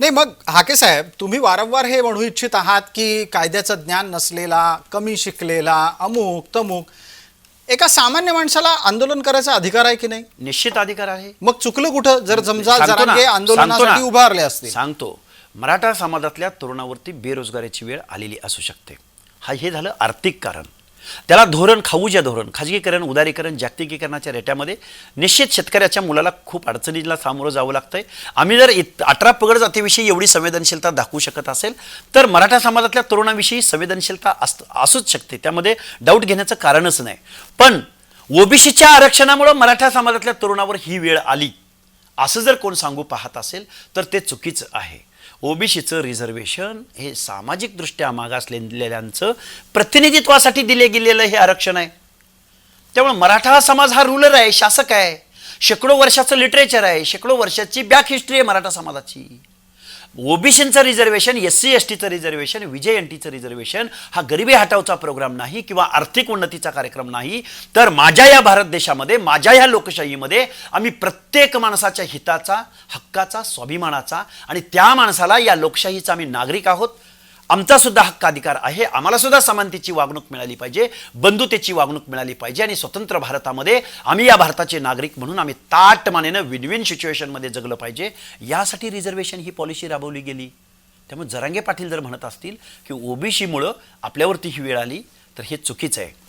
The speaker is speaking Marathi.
नाही मग हाके साहेब तुम्ही वारंवार हे म्हणू इच्छित आहात की कायद्याचं ज्ञान नसलेला कमी शिकलेला अमुक तमुक एका सामान्य माणसाला आंदोलन करायचा अधिकार आहे की नाही? निश्चित अधिकार आहे. मग चुकलं कुठं? जर समजा सांगतो ना, जरांगे सांगतो आंदोलनासाठी ना. उभारले असते. सांगतो. मराठा समाजातल्या तरुणावरती बेरोजगारीची वेळ आलेली असू शकते. हा हे झालं आर्थिक कारण. त्याला धोरण खाऊच्या धोरण खाजगीकरण उदारीकरण जागतिकीकरणाच्या रेट्यामध्ये निश्चित शेतकऱ्याच्या मुलाला खूप अडचणीला सामोरं जावं लागतंय. आम्ही जर इत अठरा पगड जातीविषयी एवढी संवेदनशीलता दाखवू शकत असेल तर मराठा समाजातल्या तरुणाविषयी संवेदनशीलता अस असूच शकते. त्यामध्ये डाऊट घेण्याचं कारणच नाही. पण ओबीसीच्या आरक्षणामुळं मराठा समाजातल्या तरुणावर ही वेळ आली. असं जर कोण सांगू पाहत असेल तर ते चुकीचं आहे. ओबीसीचं रिझर्वेशन हे सामाजिकदृष्ट्या मागासलेल्यांचं प्रतिनिधित्वासाठी दिले गेलेलं हे आरक्षण आहे. त्यामुळे मराठा समाज हा रुलर आहे शासक आहे. शेकडो वर्षाचं लिटरेचर आहे शेकडो वर्षाची बॅक हिस्ट्री आहे मराठा समाजाची. ओबीसींचं रिझर्वेशन एस सी एस टीचं रिझर्वेशन विजय एन टीचं रिझर्वेशन हा गरिबी हटावचा प्रोग्राम नाही किंवा आर्थिक उन्नतीचा कार्यक्रम नाही. तर माझ्या या भारत देशामध्ये माझ्या या लोकशाहीमध्ये आम्ही प्रत्येक माणसाच्या हिताचा हक्काचा स्वाभिमानाचा आणि त्या माणसाला या लोकशाहीचा आम्ही नागरिक आहोत. आमचा सुद्धा हक्क अधिकार आहे. आम्हाला सुद्धा समानतेची वागणूक मिळाली पाहिजे बंधुतेची वागणूक मिळाली पाहिजे आणि स्वतंत्र भारतामध्ये आम्ही या भारताचे नागरिक म्हणून आम्ही ताटमानेनं विन विन सिच्युएशनमध्ये जगलं पाहिजे. यासाठी रिझर्वेशन ही पॉलिसी राबवली गेली. त्यामुळे जरांगे पाटील जर म्हणत असतील की ओबीसीमुळं आपल्यावरती ही वेळ आली तर हे चुकीचं आहे.